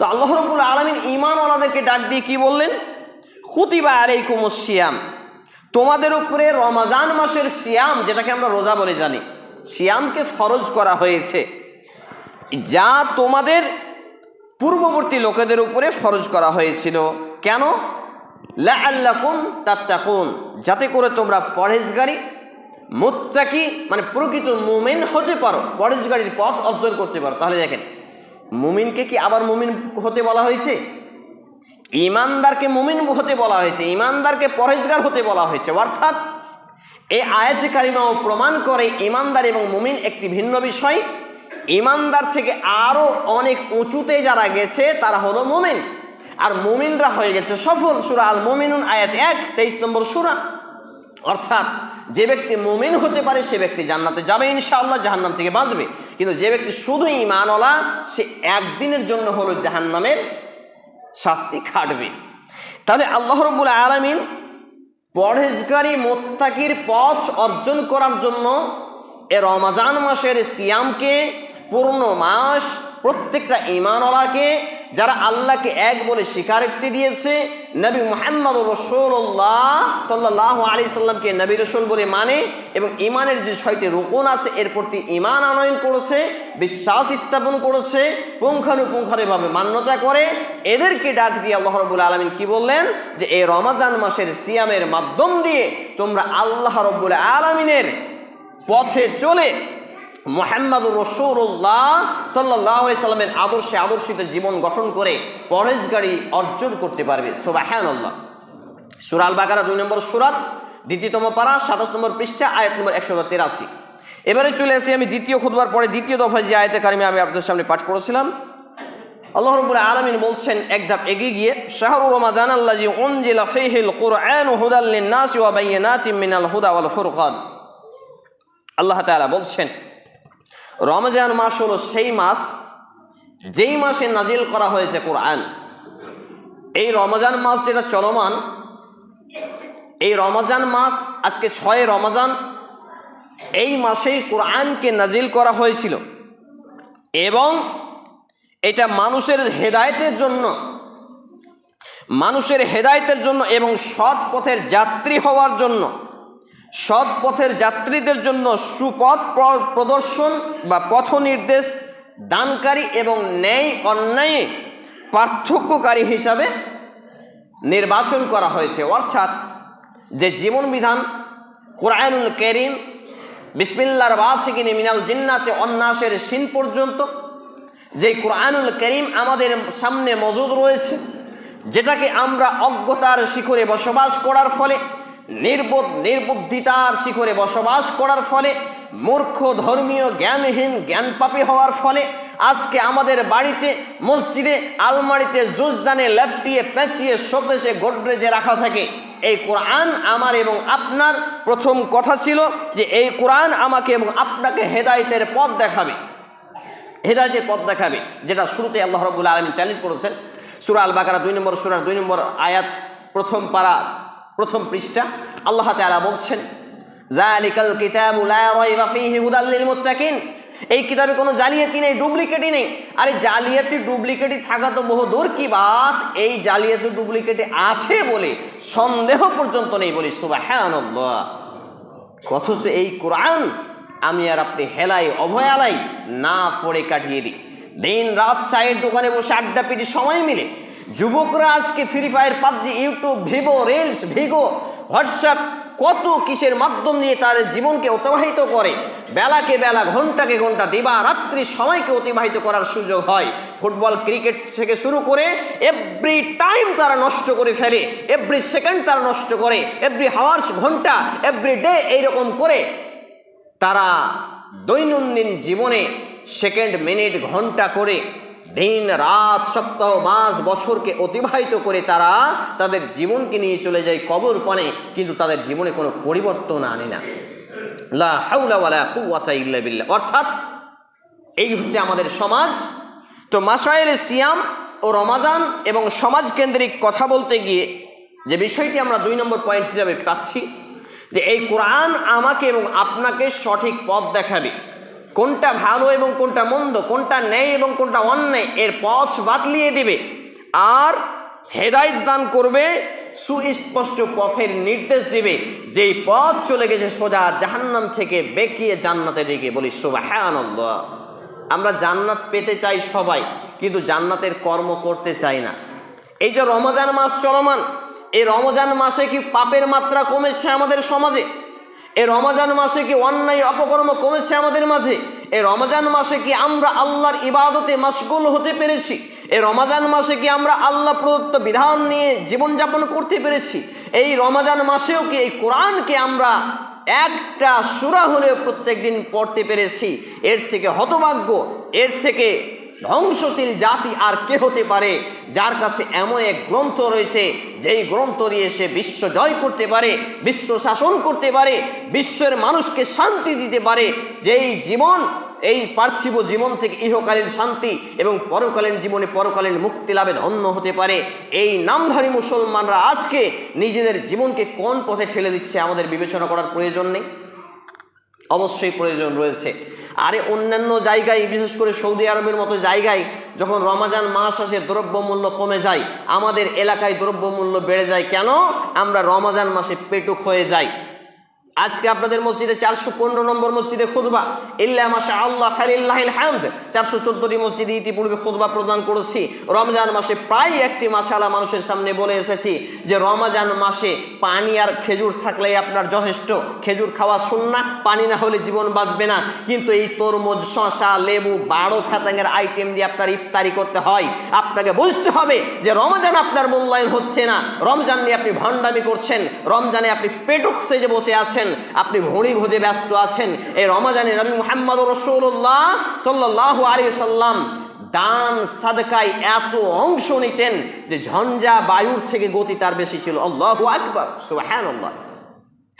তো আল্লাহ রব্বুল আলমিন ইমানওয়ালাদেরকে ডাক দিয়ে কি বললেন? খুতিবা আলাইকুম সিয়াম। তোমাদের উপরে রমাজান মাসের সিয়াম, যেটাকে আমরা রোজা বলে জানি, সিয়ামকে ফরজ করা হয়েছে। যা তোমাদের পূর্ববর্তী লোকেদের উপরে ফরজ করা হয়েছিল। কেন? লাআল্লাকুম তাত্তাকুন। যাতে করে তোমরা পরেজগারি মুত্তাকি মানে প্রকৃত মুমিন হতে পারো পরেজগারির পথ অর্জন করতে পারো। তাহলে দেখেন মুমিনকে কি আবার মুমিন হতে বলা হয়েছে? ইমানদারকে মুমিন হতে বলা হয়েছে, ইমানদারকে পরেজগার হতে বলা হয়েছে। অর্থাৎ এই আয়াত কারিমাও প্রমাণ করে ইমানদার এবং মুমিন একটি ভিন্ন বিষয়। ইমানদার থেকে আরও অনেক উঁচুতে যারা গেছে, তারা হলো মুমিন। আর মুমিনরা হয়ে গেছে সফল। সুরা আল মুমিনুন আয়াত এক, তেইশ নম্বর সুরা। অর্থাৎ যে ব্যক্তি মুমিন হতে পারে, সে ব্যক্তি জান্নাতে যাবে, ইনশাআল্লাহ জাহান্নাম থেকে বাঁচবে। কিন্তু যে ব্যক্তি শুধু ইমানওয়ালা সে একদিনের জন্য হলো জাহান্নামের শাস্তি খাটবে। তাহলে আল্লাহ রব্বুল আলমিন পরহেজগারি, মোত্তাকির পথ অর্জন করার জন্য এ রমাজান মাসের সিয়ামকে পূর্ণ মাস প্রত্যেকটা ইমানওয়ালাকে যারা আল্লাহকে এক বলে স্বীকারোক্তি দিয়েছে, নবী মোহাম্মদ রসুল্লাহ সাল্লাহ আলি সাল্লামকে নবী রসুল বলে মানে এবং ইমানের যে ছয়টি রোপণ আছে, এর প্রতি ইমান আনয়ন করেছে, বিশ্বাস স্থাপন করেছে পুঙ্খানুপুঙ্খানুভাবে মান্যতা করে, এদেরকে ডাক দিয়ে আল্লাহ রবুল আলমিন কি বললেন? যে এই রমাজান মাসের সিয়ামের মাধ্যম দিয়ে তোমরা আল্লাহ রব্বুল আলমিনের পথে চলে মোহাম্মদ রসুল্লাহ সাল্লাহ সাল্লামের আদর্শে আদর্শিত জীবন গঠন করে পরেজগাড়ি অর্জন করতে পারবে। সোবাহান আল্লাহ সুরাল বাকারা দুই নম্বর সুরাত, দ্বিতীয়তম পারা, সাতাশ নম্বর পৃষ্ঠা, আয়াত নম্বর একশো তেরাশি। এবারে চলে আসি আমি দ্বিতীয় খুদবার পরে দ্বিতীয় দফায় যে আয়তে কারিমে আমি আপনাদের সামনে পাঠ করেছিলাম। আল্লাহ রবুল্লাহ আলমিন বলছেন, এক ধাপ এগিয়ে গিয়ে, শাহরু রমাজান আল্লাহ মিনাল আল্লাহ বলছেন রমজান মাস হলো সেই মাস, যেই মাসে নাজিল করা হয়েছে কোরআন। এই রমজান মাস যেটা চলমান, এই রমজান মাস আজকে ছয় রমজান, এই মাসেই কোরআনকে নাজিল করা হয়েছিল। এবং এটা মানুষের হেদায়েতের জন্য, মানুষের হেদায়েতের জন্য এবং সৎ পথের যাত্রী হওয়ার জন্য সৎ পথের যাত্রীদের জন্য সুপথ প্রদর্শন বা পথ নির্দেশ দানকারী এবং ন্যায় অন্যায়ে পার্থক্যকারী হিসাবে নির্বাচন করা হয়েছে। অর্থাৎ যে জীবন বিধান কোরআনুল করিম বিসমিল্লার বাদশিকিনি মিনাল জিন্নাতে অন্যাসের সিন পর্যন্ত যে কোরআনুল করিম আমাদের সামনে মজুদ রয়েছে, যেটাকে আমরা অজ্ঞতার শিখরে বসবাস করার ফলে নির্বোধ, নির্বুদ্ধিতার শিখরে বসবাস করার ফলে, মূর্খ, ধর্মীয়, জ্ঞানহীন, জ্ঞানপাপী হওয়ার ফলে, আজকে আমাদের বাড়িতে, মসজিদে, আলমারিতে জুজদানে ল্যাপটিয়ে পেঁচিয়ে শোকেশে গোডরেজে রাখা থাকে। এই কোরআন আমার এবং আপনার প্রথম কথা ছিল যে এই কোরআন আমাকে এবং আপনাকে হেদায়তের পথ দেখাবে। হেদায়তের পথ দেখাবে, যেটা শুরুতে আল্লাহ রবুল আলমী চ্যালেঞ্জ করেছেন। সুরা আল বাকারা দুই নম্বর, সুরার দুই নম্বর আয়াত, প্রথম পারা প্রথম পৃষ্ঠা আল্লাহ তাআলা বলছেন এই কিতাবে কোনো জালিয়াতি নেই, ডুপ্লিকেটই নেই। আরে জালিয়াতি, ডুপ্লিকেটই থাকা তো বহু দূর কি বাত? এই জালিয়াতি ডুপ্লিকেটে আছে বলে সন্দেহ পর্যন্ত নেই বলি, সুবহানাল্লাহ। অথচ এই কোরআন আমি আর আপনি হেলাই অভয়ালাই না পড়ে কাটিয়ে দিই। দিন রাত চায়ের দোকানে বসে আড্ডা পিটি সময় মিলে যুবকরা আজকে Free Fire PUBG YouTube Vivo reels Vigo WhatsApp কত কিসের মাধ্যম নিয়ে তার জীবনকে অতিবাহিত করে? বেলাকে বেলা, ঘন্টাকে ঘণ্টা, দিবা রাত্রি সময়কে অতিবাহিত করার সুযোগ হয়। ফুটবল, ক্রিকেট থেকে শুরু করে এভরি টাইম তারা নষ্ট করে ফেলে এভরি সেকেন্ড তারা নষ্ট করে এভরি হাওয়ার্স ঘণ্টা এভরি ডে এইরকম করে তারা দৈনন্দিন জীবনে সেকেন্ড মিনিট ঘণ্টা করে দিন, রাত, সপ্তাহ, মাস, বছরকে অতিবাহিত করে তারা তাদের জীবনকে নিয়ে চলে যায় কবর পানে, কিন্তু তাদের জীবনে কোনো পরিবর্তন আনে না। অর্থাৎ এই হচ্ছে আমাদের সমাজ। তো মাসাইল সিয়াম ও রমাজান এবং সমাজ কেন্দ্রিক কথা বলতে গিয়ে যে বিষয়টি আমরা দুই নম্বর পয়েন্ট হিসাবে পাচ্ছি, যে এই কোরআন আমাকে এবং আপনাকে সঠিক পথ দেখাবে। কোনটা ভালো এবং কোনটা মন্দ, কোনটা ন্যায় এবং কোনটা অন্যায়, এর পথ বাতলিয়ে দিবে। আর হেদায়ত দান করবে, সুস্পষ্ট পথের নির্দেশ দিবে। যেই পথ চলে গেছে সোজা জাহান্নাম থেকে বেঁকিয়ে জান্নাতে দিকে। বলি, সুবহানাল্লাহ। আমরা জান্নাত পেতে চাই সবাই, কিন্তু জান্নাতের কর্ম করতে চাই না। এই যে রমজান মাস চলমান, এই রমজান মাসে কি পাপের মাত্রা কমেছে আমাদের সমাজে? এই রমজান মাসে কি অন্যায় অপকর্ম কমেছে আমাদের মাঝে? এ রমজান মাসে কি আমরা আল্লাহর ইবাদতে মাসগুল হতে পেরেছি? এ রমজান মাসে কি আমরা আল্লাহ প্রদত্ত বিধান নিয়ে জীবনযাপন করতে পেরেছি? এই রমজান মাসেও কি এই কোরআনকে আমরা একটা সুরা হলেও প্রত্যেক দিন পড়তে পেরেছি? এর থেকে হতভাগ্য, এর থেকে ধ্বংসশীল জাতি আর কে হতে পারে? যার কাছে এমন এক গ্রন্থ রয়েছে, যেই গ্রন্থ দিয়ে সে বিশ্ব জয় করতে পারে, বিশ্ব শাসন করতে পারে, বিশ্বের মানুষকে শান্তি দিতে পারে। যেই জীবন, এই পার্থিব জীবন থেকে ইহকালীন শান্তি এবং পরকালীন জীবনে পরকালীন মুক্তি লাভে ধন্য হতে পারে। এই নামধারী মুসলমানরা আজকে নিজেদের জীবনকে কোন পথে ঠেলে দিচ্ছে, আমাদের বিবেচনা করার প্রয়োজন নেই? অবশ্যই প্রয়োজন রয়েছে। আরে অন্যান্য জায়গায়, বিশেষ করে সৌদি আরবের মতো জায়গায়, যখন রমাজান মাস আসে, দ্রব্যমূল্য কমে যায়, আমাদের এলাকায় দ্রব্যমূল্য বেড়ে যায়। কেন? আমরা রমাজান মাসে পেটুক হয়ে যাই। আজকে আপনাদের মসজিদে চারশো পনেরো নম্বর মসজিদে খুদবা ইল্লা মাসা আল্লাহ ফালিল্লাহিল হামদ। চারশো চোদ্দটি মসজিদে ইতিপূর্বে খুদবা প্রদান করেছি। রমজান মাসে প্রায় একটি মাসালা মানুষের সামনে বলে এসেছি যে রমজান মাসে পানি আর খেজুর থাকলেই আপনার যথেষ্ট। খেজুর খাওয়া শুননা পানি না হলে জীবন বাঁচবে না। কিন্তু এই তরমুজ শশা লেবু, বারো ফ্যাতাঙের আইটেম দিয়ে আপনার ইফতারি করতে হয়। আপনাকে বুঝতে হবে যে রমজান আপনার মূল্যায়ন হচ্ছে না। রমজান নিয়ে আপনি ভণ্ডামি করছেন। রমজানে আপনি পেটুক সেজে বসে আছেন। আপনি ভড়ি ভোজে ব্যস্ত আছেন। এই রমাজানে নবী মোহাম্মদ রসুল্লাহ সাল্লাহ আলী সাল্লাম দান সাদকায় এত অংশ নিতেন যে ঝঞ্ঝা বায়ুর থেকে গতি তার বেশি ছিল। আল্লাহ আকবর সোহান আল্লাহ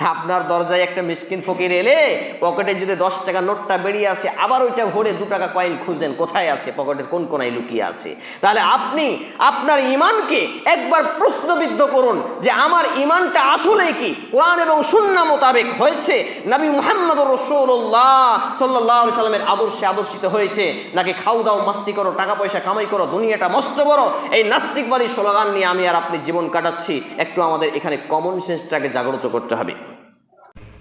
আপনার দরজায় একটা মিসকিন ফকির এলে পকেটে যদি দশ টাকা নোটটা বেরিয়ে আসে, আবার ওইটা ভরে দু টাকা কয়েন খুঁজেন, কোথায় আছে? পকেটের কোন কোনায় লুকিয়ে আছে? তাহলে আপনি আপনার ইমানকে একবার প্রশ্নবিদ্ধ করুন যে আমার ইমানটা আসলে কি? কোরআন এবং সুন্না মোতাবেক হয়েছে? নবী মুহাম্মদ রসৌল্লাহ সাল্লাহ সাল্লামের আদর্শে আদর্শিত হয়েছে? নাকি খাও দাও, মাস্তি করো, টাকা পয়সা কামাই করো, দুনিয়াটা মস্ত বড়? এই নাস্তিকবাদী স্লোগান নিয়ে আমি আর আপনি জীবন কাটাচ্ছি। একটু আমাদের এখানে কমন সেন্সটাকে জাগ্রত করতে হবে।